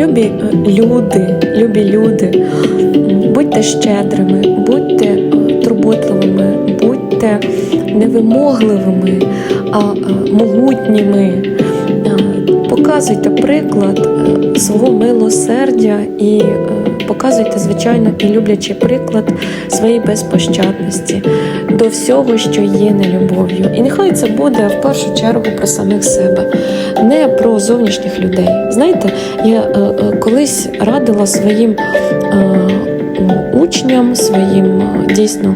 Любі е, люди, любі люди, будьте щедрими, будьте е, турботливими, будьте невимогливими, а е, могутніми. Показуйте приклад свого милосердя і показуйте, звичайно, і люблячий приклад своєї безпощадності до всього, що є нелюбов'ю. І нехай це буде в першу чергу про самих себе, не про зовнішніх людей. Знаєте, я е, е, колись радила своїм е, учням, своїм е, дійсно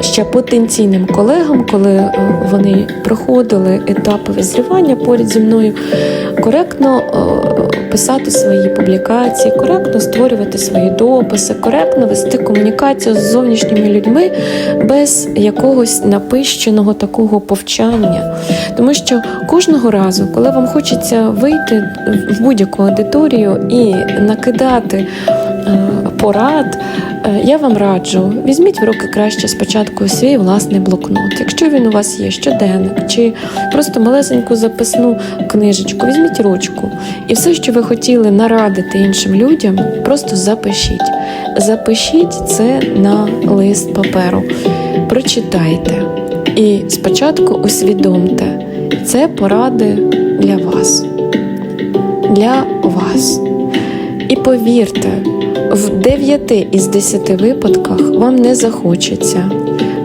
ще потенційним колегам, коли е, вони проходили етапи визрівання поряд зі мною, коректно е, писати свої публікації, коректно створювати свої дописи, коректно вести комунікацію з зовнішніми людьми без якогось напищеного такого повчання. Тому що кожного разу, коли вам хочеться вийти в будь-яку аудиторію і накидати порад, е, я вам раджу, візьміть в руки краще спочатку свій власний блокнот. Якщо він у вас є щоденник чи просто малесеньку записну книжечку, візьміть ручку. І все, що ви хотіли нарадити іншим людям, просто запишіть. Запишіть це на лист паперу, прочитайте. І спочатку усвідомте, це поради для вас. Для вас. І повірте, в 9 із 10 випадках вам не захочеться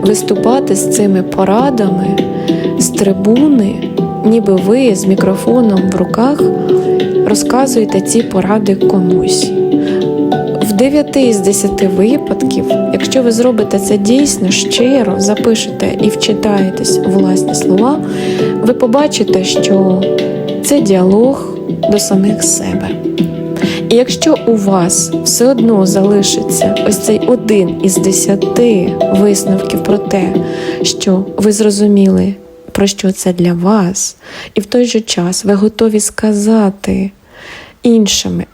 виступати з цими порадами з трибуни, ніби ви з мікрофоном в руках розказуєте ці поради комусь. В 9 із 10 випадків, якщо ви зробите це дійсно щиро, запишете і вчитаєтесь власні слова, ви побачите, що це діалог до самих себе. І якщо у вас все одно залишиться ось цей один із десяти висновків про те, що ви зрозуміли, про що це для вас, і в той же час ви готові сказати іншими,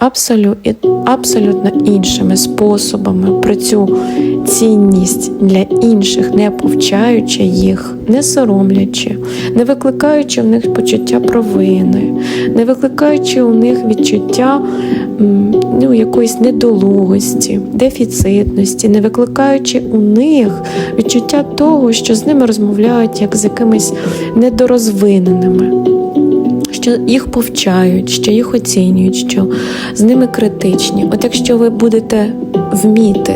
абсолютно, іншими способами про цю цінність для інших, не повчаючи їх, не соромлячи, не викликаючи в них почуття провини, не викликаючи у них відчуття ну, якоїсь недолугості, дефіцитності, не викликаючи у них відчуття того, що з ними розмовляють як з якимись недорозвиненими що їх повчають, що їх оцінюють, що з ними критичні. От якщо ви будете вміти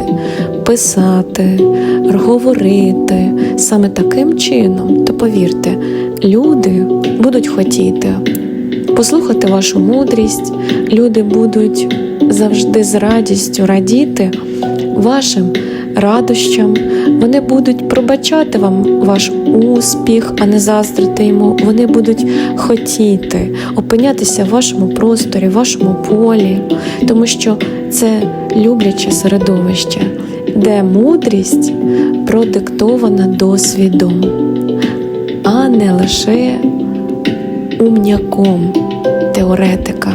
писати, говорити саме таким чином, то повірте, люди будуть хотіти послухати вашу мудрість, люди будуть завжди з радістю радіти вашим радощам. Вони будуть пробачати вам ваш успіх, а не заздрити йому. Вони будуть хотіти опинятися в вашому просторі, в вашому полі, тому що це любляче середовище, де мудрість продиктована досвідом, а не лише умняком теоретика,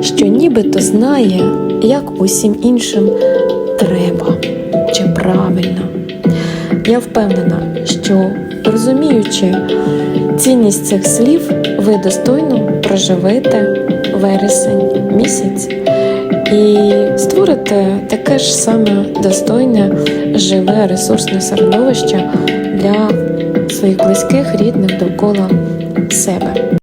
що нібито знає, як усім іншим треба правильно. Я впевнена, що розуміючи цінність цих слів, ви достойно проживете вересень місяць і створите таке ж саме достойне, живе ресурсне середовище для своїх близьких, рідних довкола себе.